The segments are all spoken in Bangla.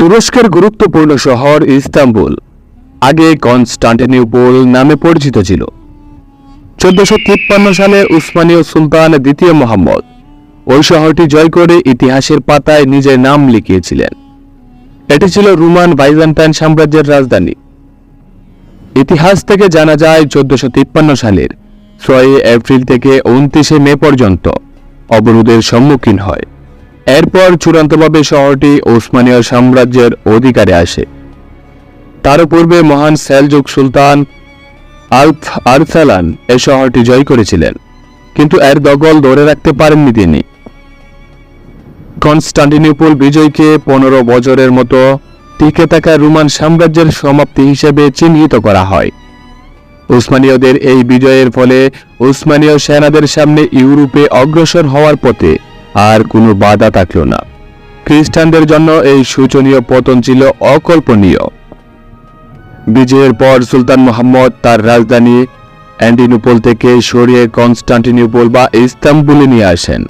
তুরস্কের গুরুত্বপূর্ণ শহর ইস্তাম্বুল, আগে কনস্টান্টিনিউপল নামে পরিচিত ছিল। চোদ্দশো তিপ্পান্ন সালে উসমানীয় সুলতান দ্বিতীয় মোহাম্মদ ওই শহরটি জয় করে ইতিহাসের পাতায় নিজের নাম লিখিয়েছিলেন। এটি ছিল রোমান বাইজান্টাইন সাম্রাজ্যের রাজধানী। ইতিহাস থেকে জানা যায় চোদ্দশো তিপ্পান্ন সালের ছয় এপ্রিল থেকে উনত্রিশে মে পর্যন্ত অবরোধের সম্মুখীন হয়। এরপর চূড়ান্তভাবে শহরটি ওসমানীয় সাম্রাজ্যের অধিকারে আসে। তার পূর্বে মহান সেলজুক সুলতান আলফ আরসালান এ শহরটি জয় করেছিলেন, কিন্তু এর দখল ধরে রাখতে পারেননি তিনি। কনস্টান্টিনিউপল বিজয়কে পনেরো বছরের মতো টিকে থাকা রোমান সাম্রাজ্যের সমাপ্তি হিসেবে চিহ্নিত করা হয়। উসমানীয়দের এই বিজয়ের ফলে উসমানীয় সেনাদের সামনে ইউরোপে অগ্রসর হওয়ার পথে আর কোনো বাধা থাকল না। খ্রিস্টানদের জন্য এই শোচনীয় পতন ছিল অকল্পনীয়। বিজয়ের পর সুলতান মোহাম্মদ তার রাজধানী অ্যান্টিনোপল থেকে সরিয়ে কনস্টান্টিনিউপল বা ইস্তাম্বুলে নিয়ে আসেন।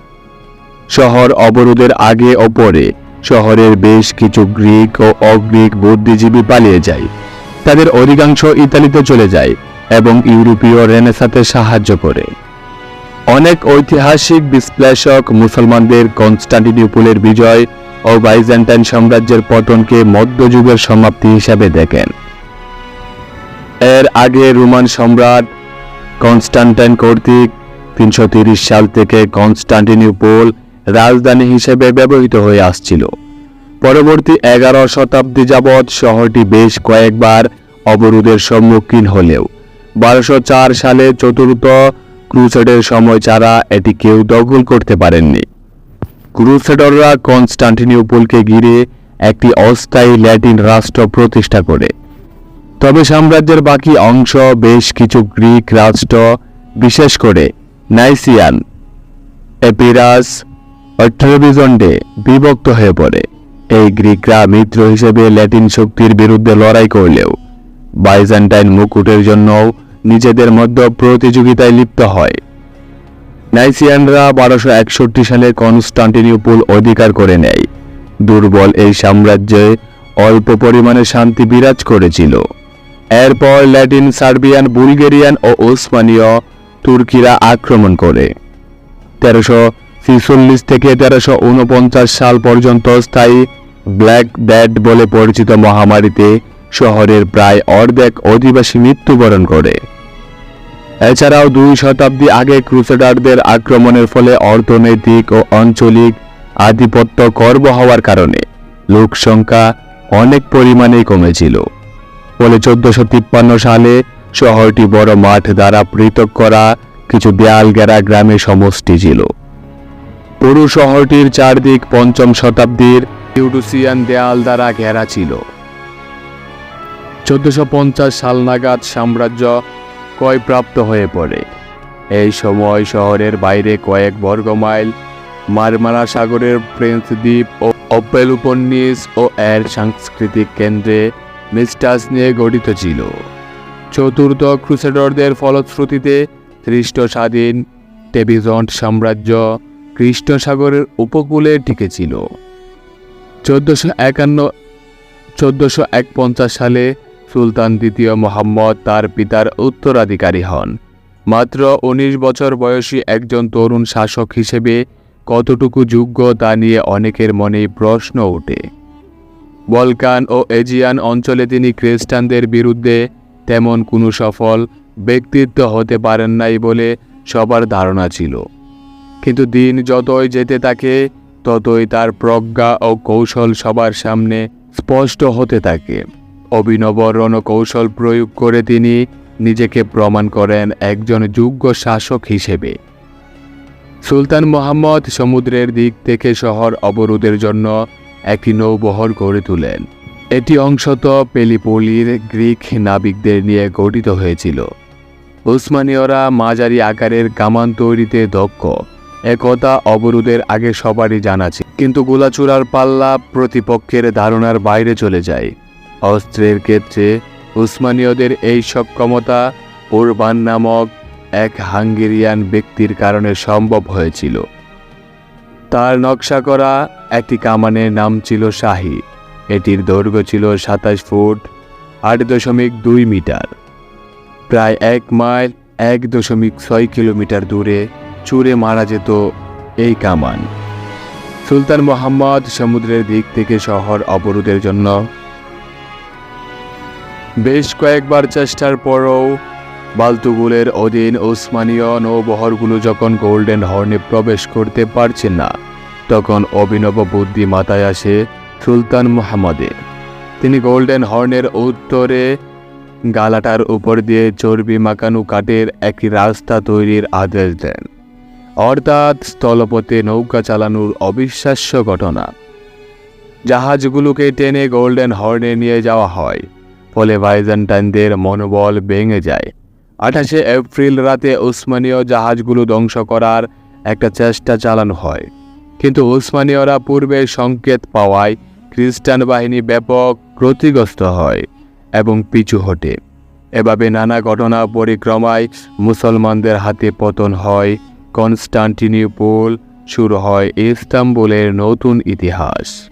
শহর অবরোধের আগে ও পরে শহরের বেশ কিছু গ্রিক ও অগ্রিক বুদ্ধিজীবী পালিয়ে যায়। তাদের অধিকাংশ ইতালিতে চলে যায় এবং ইউরোপীয় রেনেসাতে সাহায্য করে। অনেক ঐতিহাসিক বিশ্লেষক মুসলমানদের কনস্টান্টিনিউপলের বিজয় ও বাইজেন্টাইন সাম্রাজ্যের পতনকে মধ্যযুগের সমাপ্তি হিসাবে দেখেন। এর আগে রোমান সম্রাট কনস্টান্টাইন কর্তৃক তিনশো সাল থেকে কনস্টান্টিনিউপল রাজধানী হিসেবে ব্যবহৃত হয়ে আসছিল। পরবর্তী এগারো শতাব্দী যাবৎ শহরটি বেশ কয়েকবার অবরোধের সম্মুখীন হলেও বারোশো সালে চতুর্থ ক্রুসেডের সময় ছাড়া এটি কেউ দখল করতে পারেননি। ক্রুসেডররা কনস্টান্টিনিউপলকে ঘিরে একটি অস্থায়ী ল্যাটিন রাষ্ট্র প্রতিষ্ঠা করে। তবে সাম্রাজ্যের বাকি অংশ বেশ কিছু গ্রিক রাষ্ট্র, বিশেষ করে নাইসিয়ান এপিরাস ও ট্রেবিজন্ডে বিভক্ত হয়ে পড়ে। এই গ্রিকরা মিত্র হিসেবে ল্যাটিন শক্তির বিরুদ্ধে লড়াই করলেও, বাইজেন্টাইন মুকুটের জন্যও নিজেদের মধ্যে প্রতিযোগিতায় লিপ্ত হয়। নাইসিয়ানরা বারোশো একষট্টি সালে কনস্টান্টিনিউপল অধিকার করে নেয়। দুর্বল এই সাম্রাজ্যে অল্প পরিমাণে শান্তি বিরাজ করেছিল। এরপর ল্যাটিন, সার্বিয়ান, বুলগেরিয়ান ও ওসমানীয় তুর্কিরা আক্রমণ করে। তেরোশো ছিচল্লিশ থেকে তেরোশো উনপঞ্চাশ সাল পর্যন্ত স্থায়ী ব্ল্যাক ড্যাড বলে পরিচিত মহামারীতে শহরের প্রায় অর্ধেক অধিবাসী মৃত্যুবরণ করে। এছাড়াও দুই শতাব্দী আগে ক্রুসেডারদের আক্রমণের ফলে অর্থনৈতিক ও আঞ্চলিক আধিপত্য কর্ব হওয়ার কারণে লোক সংখ্যা অনেক পরিমাণেই কমেছিল। ফলে চোদ্দশো তিপ্পান্ন সালে শহরটি বড় মাঠ দ্বারা পৃথক করা কিছু দেয়াল ঘেরা গ্রামে সমষ্টি ছিল। পুরো শহরটির চারদিক পঞ্চম শতাব্দীর ইউডুসিয়ান দেয়াল দ্বারা ঘেরা ছিল। চোদ্দশো পঞ্চাশ সাল নাগাদ সাম্রাজ্য ক্ষয়প্রাপ্ত হয়ে পড়ে? এই সময় শহরের বাইরে কয়েক বর্গমাইল মারমারা সাগরের প্রেন্স দ্বীপ ও অপেলুপন্নিস ও এর সাংস্কৃতিক কেন্দ্রে মিস্টাস নিয়ে গঠিত ছিল। চতুর্থ ক্রুসেডরদের ফলশ্রুতিতে খ্রিস্ট স্বাধীন টেবিজন্ট সাম্রাজ্য কৃষ্ণ সাগরের উপকূলে টিকেছিল চোদ্দশো একান্ন, চোদ্দশো সালে সুলতান দ্বিতীয় মোহাম্মদ তার পিতার উত্তরাধিকারী হন। মাত্র উনিশ বছর বয়সী একজন তরুণ শাসক হিসেবে কতটুকু যোগ্য তা নিয়ে অনেকের মনেই প্রশ্ন ওঠে। বলকান ও এজিয়ান অঞ্চলে তিনি খ্রিস্টানদের বিরুদ্ধে তেমন কোনো সফল ব্যক্তিত্ব হতে পারেন নাই বলে সবার ধারণা ছিল। কিন্তু দিন যতই যেতে থাকে, ততই তার প্রজ্ঞা ও কৌশল সবার সামনে স্পষ্ট হতে থাকে। অভিনব রণকৌশল প্রয়োগ করে তিনি নিজেকে প্রমাণ করেন একজন যোগ্য শাসক হিসেবে। সুলতান মোহাম্মদ সমুদ্রের দিক থেকে শহর অবরোধের জন্য একটি নৌবহর গড়ে তোলেন। এটি অংশত পেলিপোলির গ্রিক নাবিকদের নিয়ে গঠিত হয়েছিল। উসমানীয়রা মাঝারি আকারের কামান তৈরিতে দক্ষ। একথা অবরোধের আগে সবারই জানা ছিল। কিন্তু গোলাচূড়ার পাল্লা প্রতিপক্ষের ধারণার বাইরে চলে যায়। অস্ত্রের ক্ষেত্রে উসমানীয়দের এই সক্ষমতা উরবান নামক এক হাঙ্গেরিয়ান ব্যক্তির কারণে সম্ভব হয়েছিল। তার নকশা করা একটি কামানের নাম ছিল শাহী। এটির দৈর্ঘ্য ছিল সাতাশ ফুট, আট দশমিক দুই মিটার। প্রায় এক মাইল, এক দশমিক ছয় কিলোমিটার দূরে চুরে মারা যেত এই কামান। সুলতান মোহাম্মদ সমুদ্রের দিক থেকে শহর অবরোধের জন্য বেশ কয়েকবার চেষ্টার পরও বালতুগুলের অধীন ওসমানীয় নৌবহরগুলো যখন গোল্ডেন হর্নে প্রবেশ করতে পারছে না, তখন অভিনব বুদ্ধি মাথায় আসে সুলতান মোহাম্মদের। তিনি গোল্ডেন হর্নের উত্তরে গালাটার উপর দিয়ে চর্বি মাকানু কাঠের একটি রাস্তা তৈরির আদেশ দেন। অর্থাৎ স্থলপথে নৌকা চালানোর অবিশ্বাস্য ঘটনা। জাহাজগুলোকে টেনে গোল্ডেন হর্নে নিয়ে যাওয়া হয়। ফলে বাইজেন্টাইনদের মনোবল ভেঙে যায়। আঠাশে এপ্রিল রাতে উসমানীয় জাহাজগুলো ধ্বংস করার একটা চেষ্টা চালানো হয়। কিন্তু উসমানীয়রা পূর্বে সংকেত পাওয়ায় খ্রিস্টান বাহিনী ব্যাপক ক্ষতিগ্রস্ত হয় এবং পিছু হটে। এভাবে নানা ঘটনা পরিক্রমায় মুসলমানদের হাতে পতন হয় কনস্টান্টিনিউপোল শুরু হয় ইস্তাম্বুলের নতুন ইতিহাস।